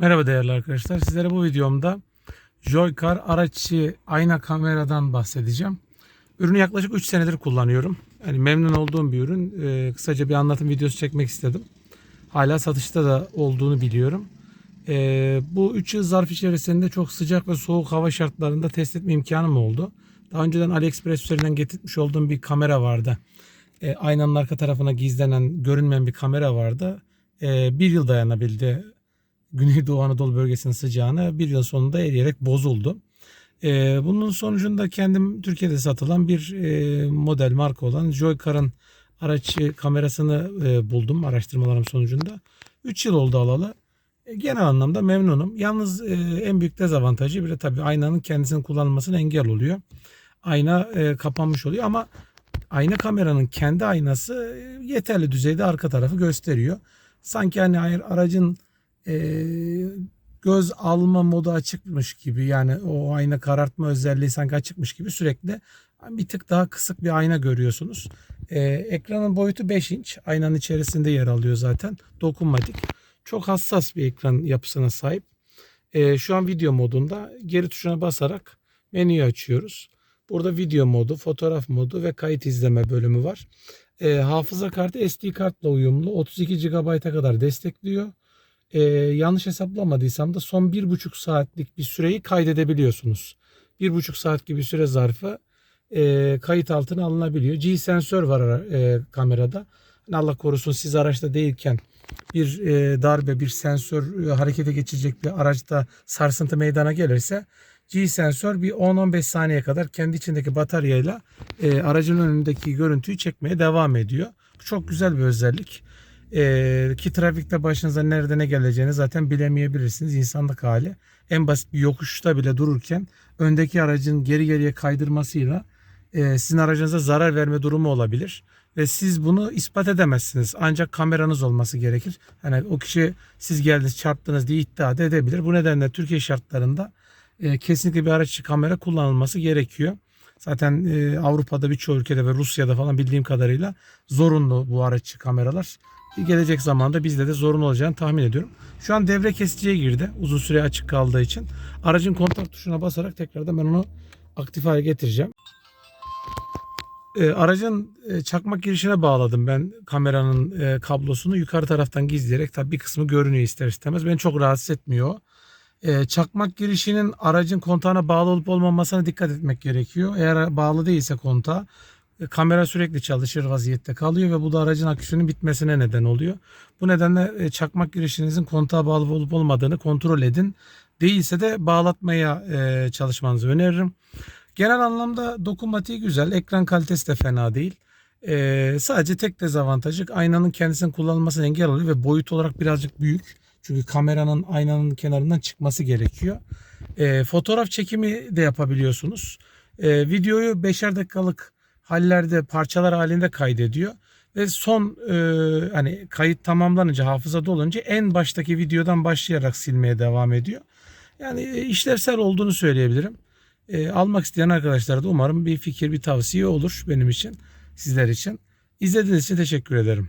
Merhaba değerli arkadaşlar. Sizlere bu videomda Joycar araç içi ayna kameradan bahsedeceğim. Ürünü yaklaşık 3 senedir kullanıyorum. Yani memnun olduğum bir ürün. Ee, kısaca bir anlatım videosu çekmek istedim. Hala satışta da olduğunu biliyorum. Ee, bu 3 yıl zarf içerisinde çok sıcak ve soğuk hava şartlarında test etme imkanım oldu. Daha önceden AliExpress üzerinden getirmiş olduğum bir kamera vardı. Ee, aynanın arka tarafına gizlenen, görünmeyen bir kamera vardı. Ee, bir yıl dayanabildi Güneydoğu Anadolu bölgesinin sıcağına bir yıl sonunda eriyerek bozuldu. Ee, bunun sonucunda kendim Türkiye'de satılan bir e, model marka olan Joycar'ın araç kamerasını e, buldum araştırmalarım sonucunda. 3 yıl oldu alalı. E, genel anlamda memnunum. Yalnız en büyük dezavantajı bir de tabii aynanın kendisinin kullanılmasına engel oluyor. Ayna kapanmış oluyor ama ayna kameranın kendi aynası yeterli düzeyde arka tarafı gösteriyor. Sanki hani aracın e, göz alma modu açıkmış gibi yani o ayna karartma özelliği sanki açıkmış gibi sürekli bir tık daha kısık bir ayna görüyorsunuz. E, ekranın boyutu 5 inç. Aynanın içerisinde yer alıyor zaten. Dokunmatik. Çok hassas bir ekran yapısına sahip. E, şu an video modunda geri tuşuna basarak menüyü açıyoruz. Burada video modu, fotoğraf modu ve kayıt izleme bölümü var. E, hafıza kartı SD kartla uyumlu. 32 GB'a kadar destekliyor e, yanlış hesaplamadıysam da son bir buçuk saatlik bir süreyi kaydedebiliyorsunuz. Bir buçuk saat gibi süre zarfı e, kayıt altına alınabiliyor. G sensör var e, kamerada. Hani Allah korusun siz araçta değilken bir e, darbe, bir sensör e, harekete geçecek bir araçta sarsıntı meydana gelirse G sensör bir 10-15 saniye kadar kendi içindeki bataryayla e, aracın önündeki görüntüyü çekmeye devam ediyor. Çok güzel bir özellik. Ee, ki trafikte başınıza nerede ne geleceğini zaten bilemeyebilirsiniz. İnsanlık hali. En basit bir yokuşta bile dururken öndeki aracın geri geriye kaydırmasıyla e, sizin aracınıza zarar verme durumu olabilir. Ve siz bunu ispat edemezsiniz. Ancak kameranız olması gerekir. Hani o kişi siz geldiniz çarptınız diye iddia da edebilir. Bu nedenle Türkiye şartlarında e, kesinlikle bir araç içi kamera kullanılması gerekiyor. Zaten e, Avrupa'da birçok ülkede ve Rusya'da falan bildiğim kadarıyla zorunlu bu araç içi kameralar gelecek zamanda bizde de zorun olacağını tahmin ediyorum. Şu an devre kesiciye girdi. Uzun süre açık kaldığı için. Aracın kontak tuşuna basarak tekrardan ben onu aktif hale getireceğim. Ee, aracın e, çakmak girişine bağladım ben kameranın e, kablosunu yukarı taraftan gizleyerek tabii bir kısmı görünüyor ister istemez. Beni çok rahatsız etmiyor. E, çakmak girişinin aracın kontağına bağlı olup olmamasına dikkat etmek gerekiyor. Eğer bağlı değilse kontağa kamera sürekli çalışır vaziyette kalıyor ve bu da aracın aküsünün bitmesine neden oluyor. Bu nedenle e, çakmak girişinizin kontağa bağlı olup olmadığını kontrol edin. Değilse de bağlatmaya e, çalışmanızı öneririm. Genel anlamda dokunmatiği güzel. Ekran kalitesi de fena değil. sadece tek dezavantajı aynanın kendisinin kullanılmasına engel oluyor ve boyut olarak birazcık büyük. Çünkü kameranın aynanın kenarından çıkması gerekiyor. fotoğraf çekimi de yapabiliyorsunuz. videoyu beşer dakikalık hallerde parçalar halinde kaydediyor ve son e, hani kayıt tamamlanınca hafıza dolunca en baştaki videodan başlayarak silmeye devam ediyor. Yani e, işlevsel olduğunu söyleyebilirim. E, almak isteyen arkadaşlar da umarım bir fikir bir tavsiye olur benim için sizler için. İzlediğiniz için teşekkür ederim.